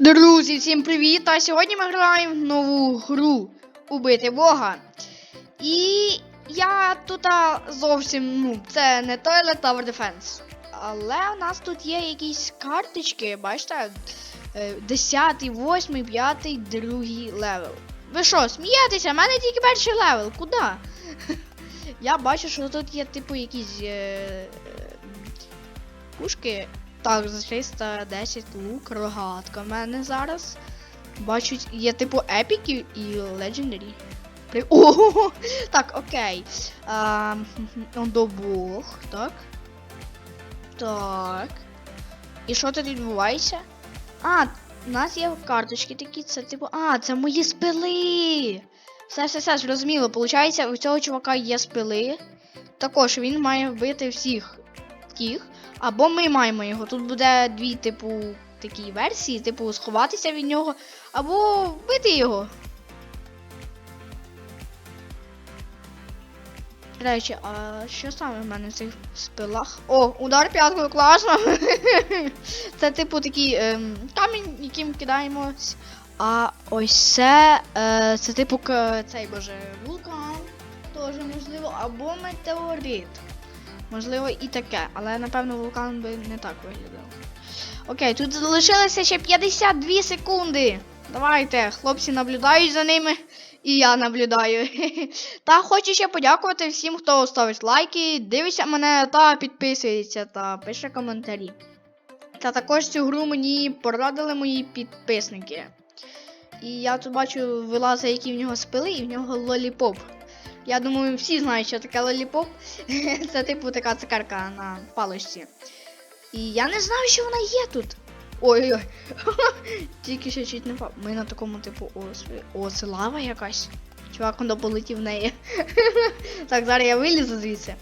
Друзі, всім привіт! А сьогодні ми граємо в нову гру Убити Бога. І я тут зовсім, ну, це не Toilet Tower Defense. Але у нас тут є якісь карточки, бачите? Е, 10, 8, 5, 2 левел. Ви що, смієтеся? У мене тільки перший левел. Куди? Я бачу, що тут є, типу, якісь е, е, пушки. Так, за 310 лук, рогатка в мене зараз. Бачу, є типу епіки і легендарі. При... Ого! Так, окей. А, Бог, так. Так. І що тут відбувається? А, у нас є карточки такі, це типу. А, це мої спили! Все, все, все, зрозуміло. Получається, у цього чувака є спили. Також він має вбити всіх тих. Або ми маємо його. Тут буде дві, типу, такі версії, типу, сховатися від нього, або вбити його. Речі, а що саме в мене в цих спилах? О, удар п'яткою, класно! Це, типу, такий ем, камінь, яким кидаємось. А ось це, е, це типу цей боже вулкан, теж можливо, або метеорит. Можливо, і таке, але напевно вулкан би не так виглядав. Окей, тут залишилося ще 52 секунди. Давайте, хлопці наблюдають за ними, і я наблюдаю. Та хочу ще подякувати всім, хто ставить лайки, дивиться мене та підписується та пише коментарі. Та також цю гру мені порадили мої підписники. І я тут бачу, вилазить, які в нього спили, і в нього лоліпоп. Я думаю, всі знають, що таке лоліпоп. Це типу така цукерка на паличці. І я не знаю, що вона є тут. Ой-ой-ой. Тільки ще чуть не впав. Ми на такому типу острові. О, це лава якась. Чувак, воно полетів в неї. так, зараз я вилізу звідси.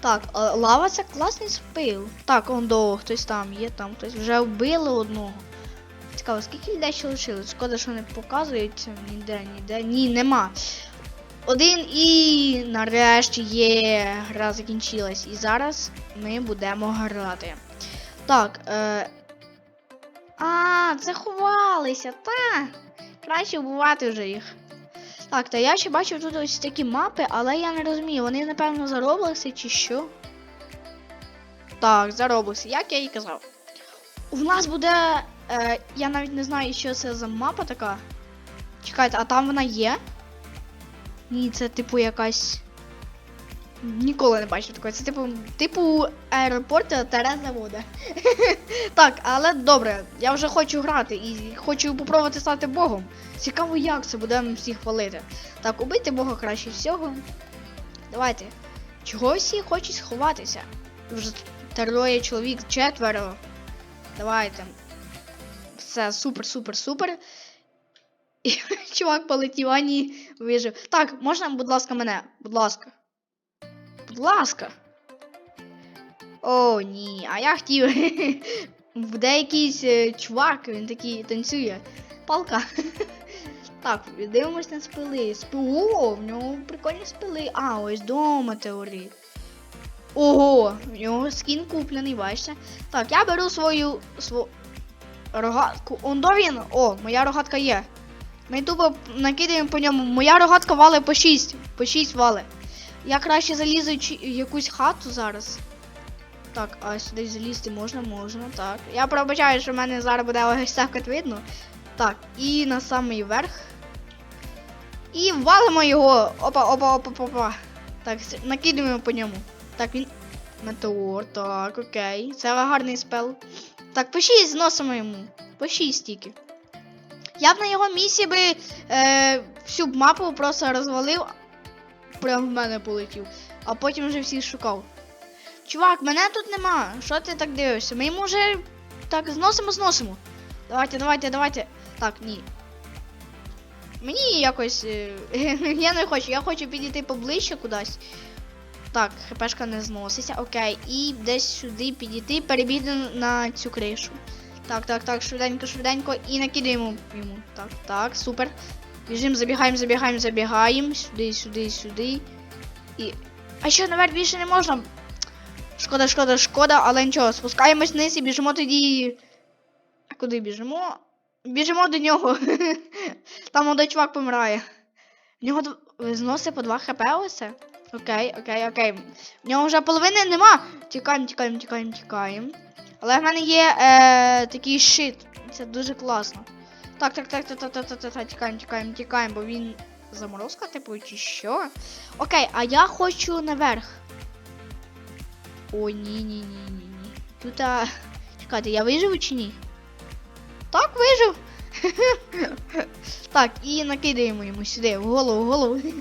Так, лава це класний спил. Так, он до хтось там є, там хтось вже вбили одного. Цікаво, скільки людей ще лишилось? Шкода, що не показується ніде, ніде. Ні, нема. Один і нарешті є. Гра закінчилась. І зараз ми будемо грати. Так. Е... А, це ховалися, та. Краще вбивати вже їх. Так, та я ще бачив тут ось такі мапи, але я не розумію, вони, напевно, зароблися чи що. Так, зароблися, як я і казав. У нас буде. Е, я навіть не знаю, що це за мапа така. Чекайте, а там вона є? Ні, це типу якась. Ніколи не бачив такої. Це типу, типу аеропорт та завода. так, але добре, я вже хочу грати і хочу попробувати стати Богом. Цікаво, як це будемо всіх хвалити. Так, убити Бога краще всього. Давайте. Чого всі хочуть сховатися? Вже троє чоловік, четверо. Давайте. Все, супер, супер, супер. Чувак полетів, а ні, вижив. Так, можна, будь ласка, мене? Будь ласка. Будь ласка. О, ні, а я хотів. Буде якийсь е, чувак, він такий танцює. Палка. Так, дивимось на спили. Спи... О, в нього прикольні спили. А, ось до метеорит. Ого, в нього скін куплений, бачите. Так, я беру свою. Сво... Рогатку. Он до він. О, моя рогатка є. Ми тупо накидаємо по ньому. Моя рогатка вали по 6. По 6 вали. Я краще залізу в якусь хату зараз. Так, а сюди залізти можна, можна, так. Я пробачаю, що в мене зараз буде ось так видно. Так, і на самий верх. І валимо його. Опа, опа, опа, опа. Так, накидаємо по ньому. Так, він. Метеор, так, окей. Це гарний спел. Так, по 6 зносимо йому. По 6 тільки. Я б на його місці би е, всю мапу просто розвалив. Прям в мене полетів. А потім вже всіх шукав. Чувак, мене тут нема. Що ти так дивишся? Ми йому вже так зносимо, зносимо. Давайте, давайте, давайте. Так, ні. Мені якось. е, я не хочу, я хочу підійти поближче кудись. Так, хпшка не зноситься, окей. І десь сюди підійти, перебігти на цю кришу. Так, так, так, швиденько, швиденько. І накидаємо йому. Так, так, супер. Біжимо, забігаємо, забігаємо, забігаємо. Сюди, сюди, сюди. І. А що, наверх більше не можна? Шкода, шкода, шкода, але нічого, спускаємось вниз і біжимо тоді. А куди біжимо? Біжимо до нього. Там молодий чувак помирає. В нього зносить по 2 хп оце. Окей, окей, окей. В нього вже половини нема. Тікаємо, тікаємо, тікаємо, тікаємо. Але в мене є е, такий щит. Це дуже класно. Так, так, так, так, так, так, так, так, тікаємо, тікаємо, тікаємо, бо він заморозка, типу, чи що? Окей, а я хочу наверх. О, ні, ні, ні, ні, ні. Тут, а... чекайте, я виживу чи ні? Так, вижив. так, і накидаємо йому сюди, в голову, в голову.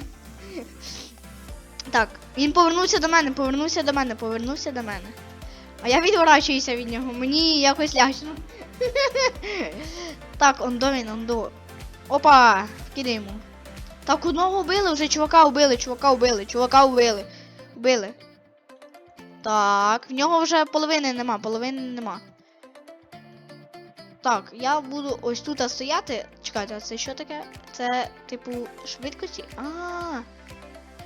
так, він повернувся до мене, повернувся до мене, повернувся до мене. А я відворачуюся від нього, мені якось лячно. так, ондо він, ондо. Опа! Вкидаємо. Так, одного вбили, вже чувака вбили, чувака вбили, чувака вбили. Вбили. Так, в нього вже половини нема, половини нема. Так, я буду ось тут стояти. Чекайте, а це що таке? Це, типу, швидкості? А.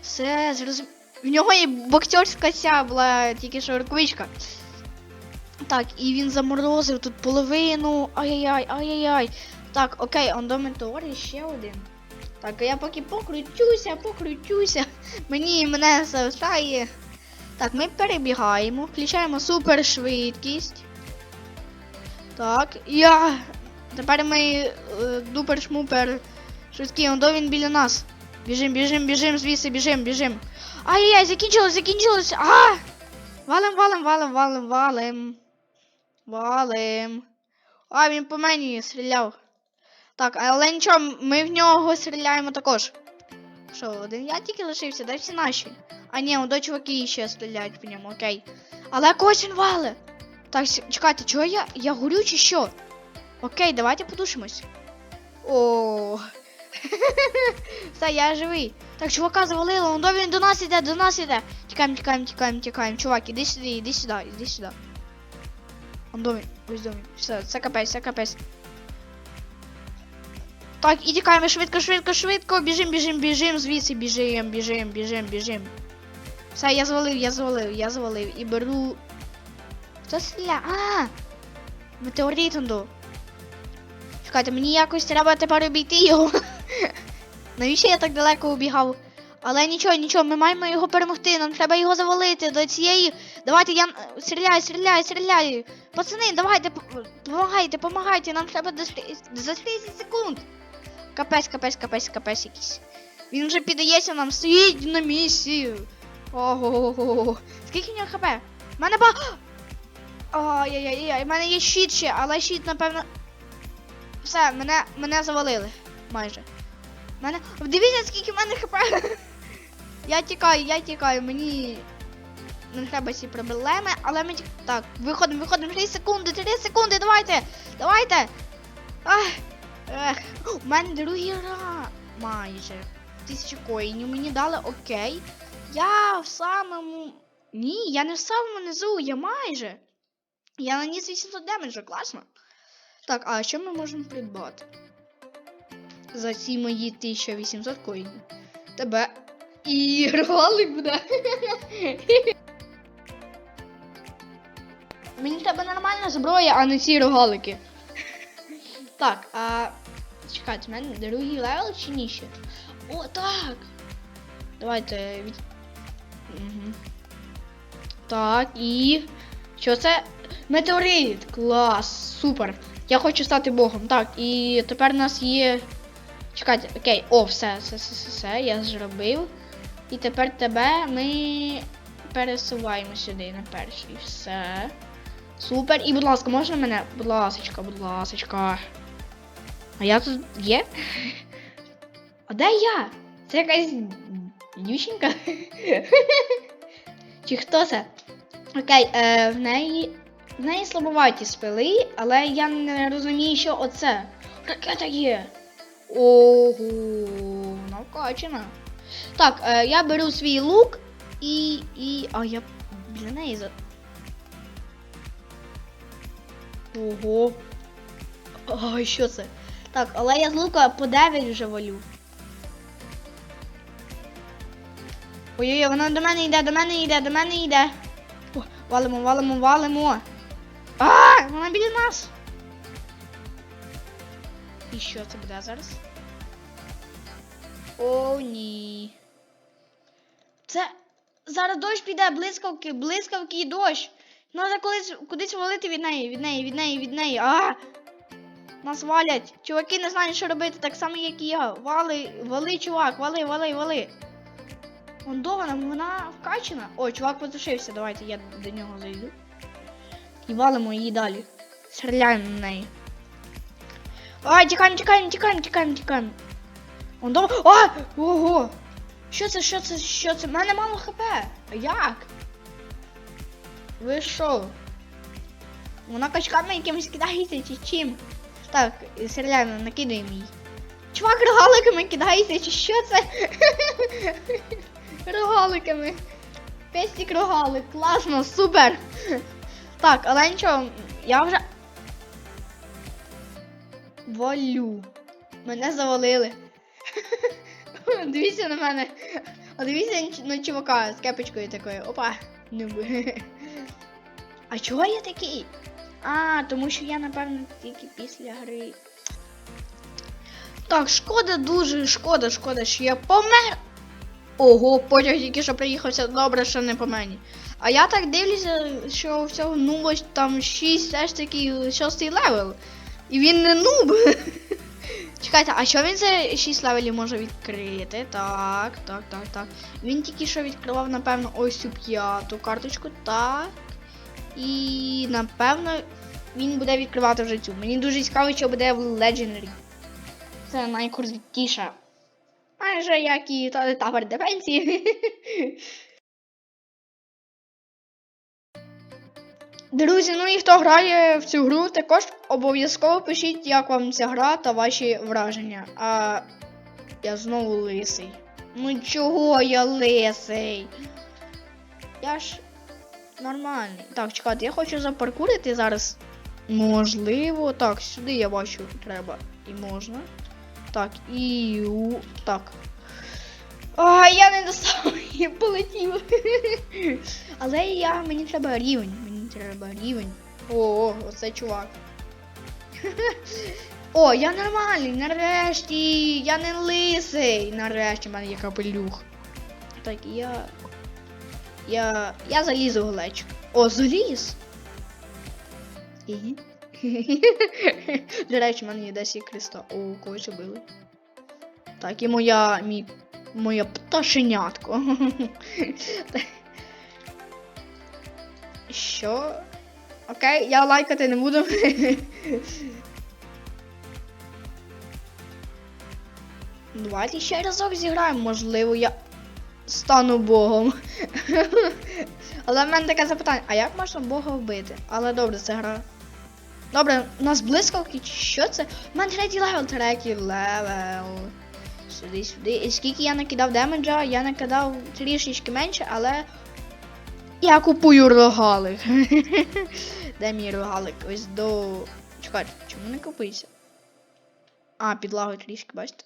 Все, зрозум... В нього і боксерська ця була тільки що рукавичка. Так, і він заморозив тут половину. Ай-яй-яй, ай-яй-яй. Так, окей, он до метеор і ще один. Так, а я поки покрутюся, покрутюся. Мені мене залишає. Так, ми перебігаємо, включаємо супершвидкість. Так, я. Тепер ми е, дупер-шмупер. Швидкий, он він біля нас. Біжим, біжим, біжим, звідси, біжим, біжим. Ай-яй, закінчилось, закінчилось. А! Валим, валим, валим, валим, валим. Валим. А, він по мені стріляв. Так, але нічого, ми в нього стріляємо також. Що, один я тільки лишився, де всі наші? А ні, до чуваки ще стріляють по ньому, окей. Але когось він вале. Так, чекайте, чого я? Я горю чи що? Окей, давайте подушимось. О. Все, я живий. Так, чувака завалило, он до- до нас іде, до нас іде. Тікаємо, тікаємо, тікаємо, тікаємо. Чувак, іди сюди, іди сюди, іди сюди. Он до він, ось до він. Все, це капець, це капець. Так, і тікаємо швидко, швидко, швидко. Біжим, біжим, біжим, звідси біжим, біжим, біжим, біжим. Все, я завалив, я завалив, я завалив. І беру. Хто стріляє? А! Метеорит онду. Чекайте, мені якось треба тепер обійти його. Навіщо я так далеко убігав? Але нічого, нічого, ми маємо його перемогти, нам треба його завалити до цієї. Давайте я стріляю, стріляю, стріляю. Пацани, давайте, п- помагайте, помагайте, нам треба до за 30 секунд. Капець, капець, капець, капець якийсь. Він вже піддається нам, стоїть на місці. Ого. Скільки в нього хп? В мене ба. Ай-яй-яй, в мене є щит ще, але щит, напевно. Все, мене, мене завалили. Майже. Мене. Дивіться, скільки в мене хп. я тікаю, я тікаю, мені. Не треба ці проблеми, але ми Так, виходимо, виходимо, 3 секунди, 3 секунди, давайте! Давайте! Ах, ех, у мене другий ра. Майже. Тисячу коїнів мені дали, окей. Я в самому. Ні, я не в самому низу, я майже. Я наніс 800 демеджа, класно. Так, а що ми можемо придбати? За ці мої 1800 коїнів. Тебе і ролик буде. Мені треба нормальна зброя, а не ці рогалики. Так, а. Чекайте, в мене другий левел чи ні ще? О, так! Давайте від. Угу. Так, і. Що це? Метеорит! Клас! Супер! Я хочу стати богом. Так, і тепер у нас є. Чекайте, окей, о, все, все, все, все, все, я зробив. І тепер тебе ми пересуваємо сюди на перший. Все. Супер. І, будь ласка, можна мене? Будь ласочка, будь ласочка. А я тут є? А де я? Це якась дівчинка? Чи хто це? Окей, е, в неї. В неї слабоваті спили, але я не розумію, що оце. Ракета є. Ого, накачана. Так, е, я беру свій лук і. і. А я біля неї за. Ого. Ой, що це? Так, але я з лука по 9 вже валю. Ой-ой, вона до мене йде, до мене йде, до мене йде. О, валимо, валимо, валимо. А, вона біля нас. І що це буде зараз? О, ні. Це. Зараз дощ піде, блискавки, блискавки і дощ. Треба колись кудись валити від неї, від неї, від неї, від неї. А! Нас валять. Чуваки не знають, що робити, так само, як і я. Вали, вали, чувак, вали, вали, вали. Вон дована, вона вкачена. О, чувак потушився, давайте я до нього зайду. І валимо її далі. Стріляємо на неї. Ай, тікаємо, тікаємо, тікаємо, тікаємо, тікаємо. Он дома. А! Ого! Що це, що це, що це? У мене мало хп. Як? Ви що? Вона качками якимось кидається чи чим? Так, стріляємо, накидаємо її. Чувак рогаликами кидається, чи що це? рогаликами. Пестик рогалик, класно, супер. Так, але нічого, я вже. Валю. Мене завалили. Дивіться на мене. А дивіться на чувака з кепочкою такою. Опа. Нуб. А чого я такий? А, тому що я, напевно, тільки після гри. Так, шкода дуже, шкода, шкода, що я помер. Ого, потяг тільки що приїхався, добре, що не по мені. А я так дивлюся, що в цього нуба там 6 все ж таки 6 левел. І він не нуб. Чекайте, а що він за 6 левелів може відкрити? Так, так, так, так. Він тільки що відкривав, напевно, ось цю п'яту карточку, так. І напевно він буде відкривати вже цю. Мені дуже цікаво, що буде в Legendary. Це найкрутіша. Майже як і та Tower Defense. Друзі, ну і хто грає в цю гру, також обов'язково пишіть, як вам ця гра та ваші враження. А я знову лисий. Ну чого я лисий? Я ж нормальний. Так, чекайте, я хочу запаркурити зараз. Можливо. Так, сюди я бачу, треба. І можна. Так, і. у- Так. А, я не достав, я полетів. Але я, мені треба рівень. Треба рівень. О, оце чувак. О, я нормальний, нарешті. Я не лисий. Нарешті в мене є капелюх. Так, я. Я. Я залізу в глечик. О, заліз. До речі, в мене є 10 креста. О, когось убили. Так, і моя. Мій. Моє пташенятко. Що? Окей, я лайкати не буду. Давайте ще разок зіграємо, можливо, я стану богом. Але в мене таке запитання, а як можна бога вбити? Але добре, це гра. Добре, у нас блискавки, що це? У мене третій левел, третій левел. Сюди, сюди. І скільки я накидав демеджа, я накидав трішечки менше, але я купую рогалик. Де мій рогалик? Ось до. Чекай, чому не купується? А, підлагою трішки, бачите?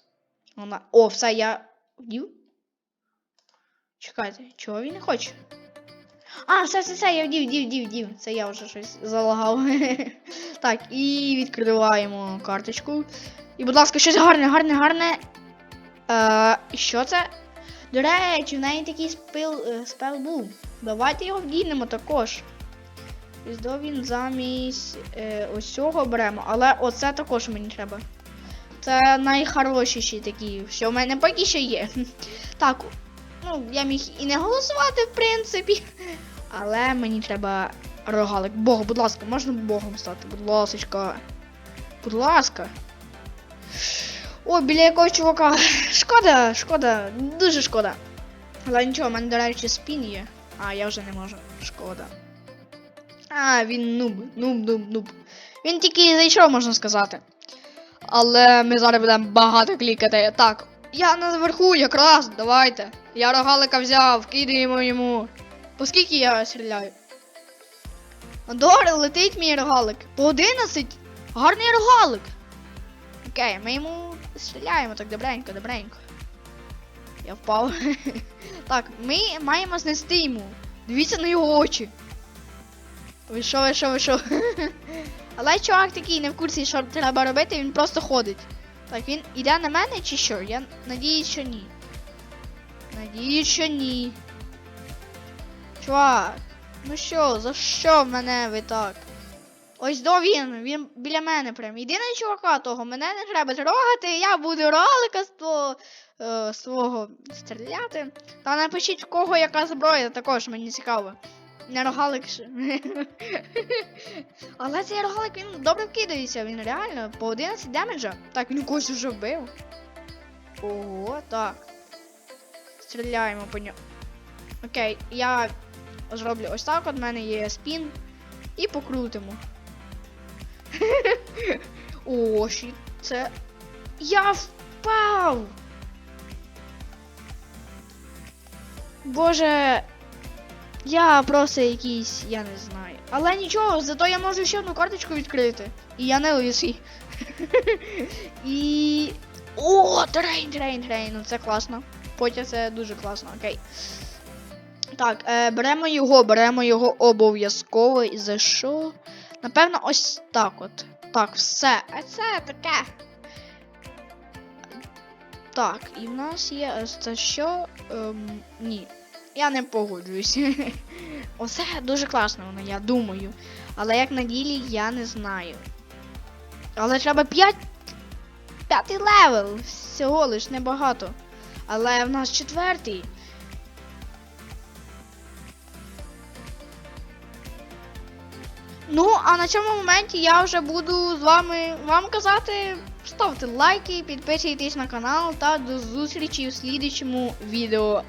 Вона. О, все, я вдів. Чекайте, чого він не хоче? А, все, все, все, я вдів, вдів, вдів, вдів. Це я вже щось залагав. так, і відкриваємо карточку. І, будь ласка, щось гарне, гарне, гарне. Е, що це? До речі, в неї такий спил, е, спел був. Давайте його вдінемо також. Ось він замість е, ось цього беремо, але оце також мені треба. Це найхорошіші такі, що в мене поки що є. Так, ну, я міг і не голосувати, в принципі. Але мені треба рогалик. Бог, будь ласка, можна Богом стати? Будь ласочка. Будь ласка. О, біля якогось чувака. Шкода, шкода, дуже шкода. Але нічого, в мене, до речі, спін є. А, я вже не можу. Шкода. А, він нуб, нуб, нуб, нуб. Він тільки зайшов, можна сказати. Але ми зараз будемо багато клікати. Так, я наверху якраз, давайте. Я рогалика взяв, кидаємо йому. По скільки я стріляю? Добре, летить мій рогалик. По 11. Гарний рогалик. Окей, ми йому стріляємо так добренько, добренько. Я впав. так, ми маємо знести йому. Дивіться на його очі. Ви що, ви що, ви що? Але чувак такий не в курсі, що треба робити, він просто ходить. Так, він іде на мене чи що? Я надіюсь, що ні. Надіюсь, що ні. Чувак, ну що, за що мене ви так? Ось до він, він біля мене прям. Іди на чувака того, мене не треба трогати, я буду ролика з того, е, свого стріляти. Та напишіть, в кого яка зброя, також мені цікаво. Не рогалик. ж. Але цей рогалик він добре вкидається, він реально по 11 демеджа. Так, він когось вже вбив. Ого, так. Стріляємо по ньому. Окей, я зроблю ось так, от мене є спін. І покрутимо. О, щит, це. Я впав! Боже. Я просто якийсь, я не знаю. Але нічого, зато я можу ще одну карточку відкрити. І я не лисий. І. О, трейн, трейн, трейн. Ну це класно. Потім це дуже класно, окей. Так, е, беремо його, беремо його обов'язково. І за що? Напевно, ось так от. Так, все. А це таке. Так, і в нас є це що? Ем, ні. Я не погоджуюсь. Оце дуже класно воно, я думаю. Але як на ділі, я не знаю. Але треба 5. П'ятий левел. Всього лиш небагато. Але в нас четвертий. Ну, а на цьому моменті я вже буду з вами вам казати. Ставте лайки, підписуйтесь на канал та до зустрічі в слідчому відео.